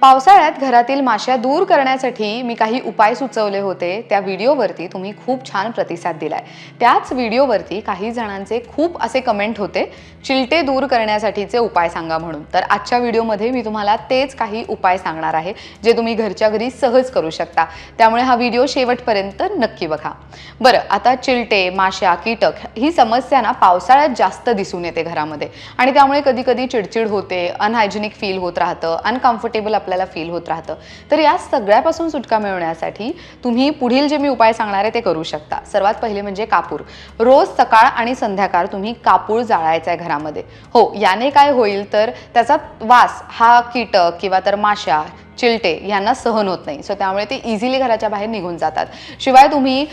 पावसाळ्यात घरातील माश्या दूर करण्यासाठी मी काही उपाय सुचवले होते. त्या व्हिडिओवरती तुम्ही खूप छान प्रतिसाद दिलाय. त्याच व्हिडिओवरती काही जणांचे खूप असे कमेंट होते चिलटे दूर करण्यासाठीचे उपाय सांगा म्हणून. तर आजच्या व्हिडिओमध्ये मी तुम्हाला तेच काही उपाय सांगणार आहे जे तुम्ही घरच्या घरी सहज करू शकता. त्यामुळे हा व्हिडिओ शेवटपर्यंत नक्की बघा. बरं आता चिलटे माश्या कीटक ही समस्या ना पावसाळ्यात जास्त दिसून येते घरामध्ये. आणि त्यामुळे कधी कधी चिडचिड होते अनहायजेनिक फील होत राहतं अनकम्फर्टेबल आपल्याला फील होत राहतं. तर या सगळ्यापासून सुटका मिळवण्यासाठी तुम्ही पुढील जे मी उपाय सांगणार आहे ते करू शकता. सर्वात पहिले म्हणजे कापूर. रोज सकाळ आणि संध्याकाळ तुम्ही कापूर जाळायचा आहे घरामध्ये. हो याने काय होईल तर त्याचा वास हा कीटक किंवा तर माश्या चिलटे यांना सहन होत नाही. सो त्यामुळे ते इझिली घराच्या बाहेर निघून जातात. शिवाय तुम्ही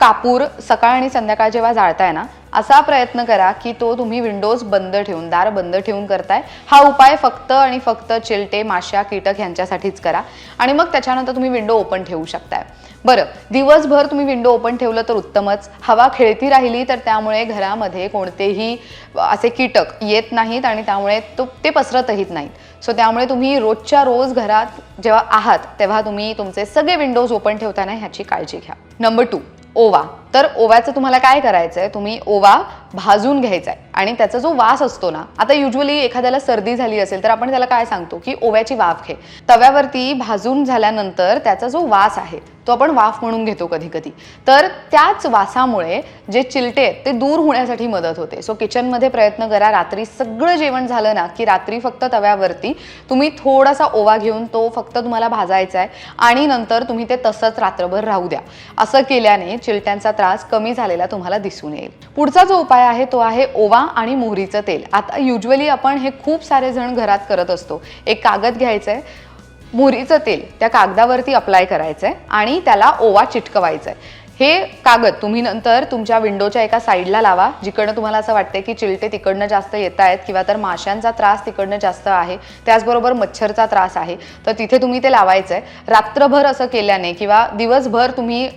कापूर सकाळ आणि संध्याकाळ जेव्हा जाळताय ना असा प्रयत्न करा की तो तुम्ही विंडोज बंद ठेवून दार बंद ठेवून करताय. हा उपाय फक्त आणि फक्त चिलटे माश्या कीटक यांच्यासाठीच करा. आणि मग त्याच्यानंतर तुम्ही विंडो ओपन ठेवू शकताय. बरं दिवसभर तुम्ही विंडो ओपन ठेवलं तर उत्तमच. हवा खेळती राहिली तर त्यामुळे घरामध्ये कोणतेही असे कीटक येत नाहीत आणि त्यामुळे तो ते पसरतही नाहीत. सो त्यामुळे तुम्ही रोजच्या रोज घरात जेव्हा आहात तेव्हा तुम्ही तुमचे सगळे विंडोज ओपन ठेवताना ह्याची काळजी घ्या. नंबर टू ओवा. तर ओव्याचं तुम्हाला काय करायचं आहे तुम्ही ओवा भाजून घ्यायचा आहे आणि त्याचा जो वास असतो ना आता युजली एखाद्याला सर्दी झाली असेल तर आपण त्याला काय सांगतो? की ओव्याची वाफ घे. तव्यावरती भाजून झाल्यानंतर त्याचा जो वास आहे तो आपण वाफ म्हणून घेतो कधी कधी तर त्याच वासामुळे जे चिलटे आहेत ते दूर होण्यासाठी मदत होते. सो किचनमध्ये प्रयत्न करा. रात्री सगळं जेवण झालं ना की रात्री फक्त तव्यावरती तुम्ही थोडासा ओवा घेऊन तो फक्त तुम्हाला भाजायचा आहे आणि नंतर तुम्ही ते तसंच रात्रभर राहू द्या. असं केल्याने चिलट्यांचा त्रास कमी झालेला तुम्हाला दिसून येईल. पुढचा जो उपाय आहे तो आहे ओवा आणि मोहरीचं तेल. आता युजली आपण हे खूप सारे जण घरात करत असतो. एक कागद घ्यायचं आहे मोहरीचं तेल त्या कागदावरती अप्लाय करायचं आहे आणि त्याला ओवा चिटकवायचा आहे हे कागद तुम्ही नंतर तुमच्या विंडोच्या एका साईडला लावा जिकडनं तुम्हाला असं वाटतं की चिलटे तिकडनं जास्त येत आहेत किंवा तर माशांचा त्रास तिकडनं जास्त आहे त्याचबरोबर मच्छरचा त्रास आहे तर तिथे तुम्ही ते लावायचं आहे रात्रभर असं केल्याने किंवा दिवसभर तुम्ही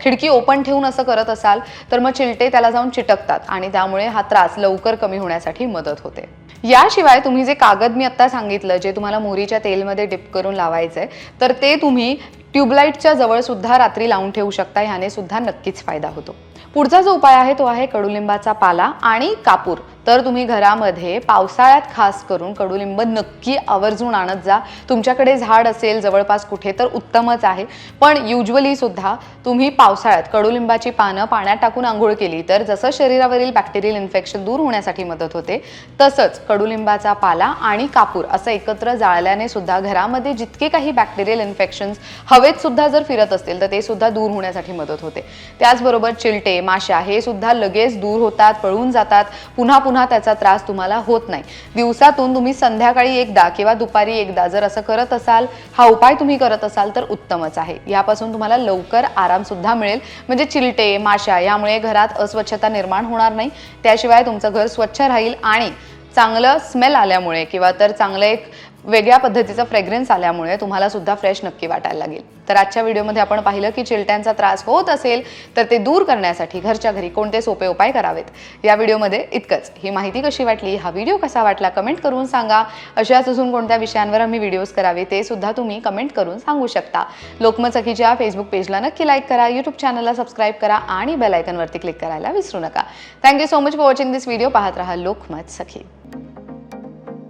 खिडकी ओपन ठेवून असं करत असाल तर मग चिलटे त्याला जाऊन चिटकतात आणि त्यामुळे हा त्रास लवकर कमी होण्यासाठी मदत होते. याशिवाय तुम्ही जे कागद मी आत्ता सांगितलं जे तुम्हाला मोहरीच्या तेलमध्ये डिप करून लावायचं आहे तर ते तुम्ही ट्यूबलाईटच्या जवळ सुद्धा रात्री लावून ठेवू शकता. ह्याने सुद्धा नक्कीच फायदा होतो. पुढचा जो उपाय आहे तो आहे कडुलिंबाचा पाला आणि कापूर. तर तुम्ही घरामध्ये पावसाळ्यात खास करून कडुलिंब नक्की आवर्जून आणत जा. तुमच्याकडे झाड असेल जवळपास कुठे तर उत्तमच आहे. पण युजली सुद्धा तुम्ही पावसाळ्यात कडुलिंबाची पानं पाण्यात टाकून आंघोळ केली तर जसं शरीरावरील बॅक्टेरियल इन्फेक्शन दूर होण्यासाठी मदत होते तसंच कडुलिंबाचा पाला आणि कापूर असं एकत्र जाळल्याने सुद्धा घरामध्ये जितके काही बॅक्टेरियल इन्फेक्शन्स हवेत सुद्धा जर फिरत असतील तर ते सुद्धा दूर होण्यासाठी मदत होते. त्याचबरोबर चिलटे माशा हे सुद्धा लगेच दूर होतात पळून जातात. पुन्हा पुन्हा त्याचा त्रास तुम्हाला होत नाही. दिवसातून तुम्ही संध्याकाळी एकदा किंवा दुपारी एकदा जर असं करत असाल हा उपाय तुम्ही करत असाल तर उत्तमच आहे. यापासून तुम्हाला लवकर आराम सुद्धा मिळेल. म्हणजे चिलटे माशा यामुळे घरात अस्वच्छता निर्माण होणार नाही. त्याशिवाय तुमचं घर स्वच्छ राहील आणि चांगलं स्मेल आल्यामुळे किंवा तर चांगलं एक वेगळ्या पद्धतीचा फ्रेग्रन्स आल्यामुळे तुम्हाला सुद्धा फ्रेश नक्की वाटायला लागेल. तर आजच्या व्हिडिओमध्ये आपण पाहिलं की चिलट्यांचा त्रास होत असेल तर ते दूर करण्यासाठी घरच्या घरी कोणते सोपे उपाय करावेत? या व्हिडिओमध्ये इतकंच. ही माहिती कशी वाटली? हा व्हिडिओ कसा वाटला? कमेंट करून सांगा. अशाच अजून कोणत्या विषयांवर आम्ही व्हिडिओज करावे ते सुद्धा तुम्ही कमेंट करून सांगू शकता. लोकमत सखीच्या फेसबुक पेजला नक्की लाईक करा यूट्यूब चॅनलला सबस्क्राईब करा आणि बेल आयकनवरती क्लिक करायला विसरू नका. Thank you so much for watching this video पाहत राहा लोकमत सखी